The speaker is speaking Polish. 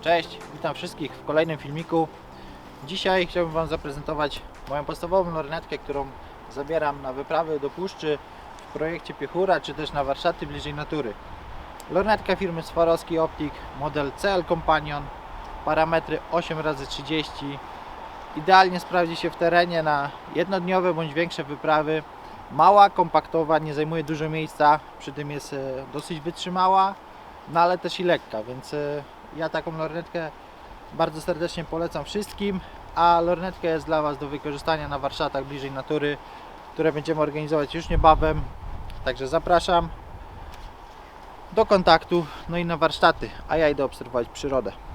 Cześć, witam wszystkich w kolejnym filmiku. Dzisiaj chciałbym Wam zaprezentować moją podstawową lornetkę, którą zabieram na wyprawy do puszczy w projekcie Piechura, czy też na warsztaty bliżej natury. Lornetka firmy Swarovski Optik, model CL Companion, parametry 8x30. Idealnie sprawdzi się w terenie na jednodniowe bądź większe wyprawy. Mała, kompaktowa, nie zajmuje dużo miejsca, przy tym jest e, dosyć wytrzymała, no ale też i lekka, więc e, ja taką lornetkę bardzo serdecznie polecam wszystkim, a lornetka jest dla Was do wykorzystania na warsztatach bliżej natury, które będziemy organizować już niebawem. Także zapraszam do kontaktu, no i na warsztaty, a ja idę obserwować przyrodę.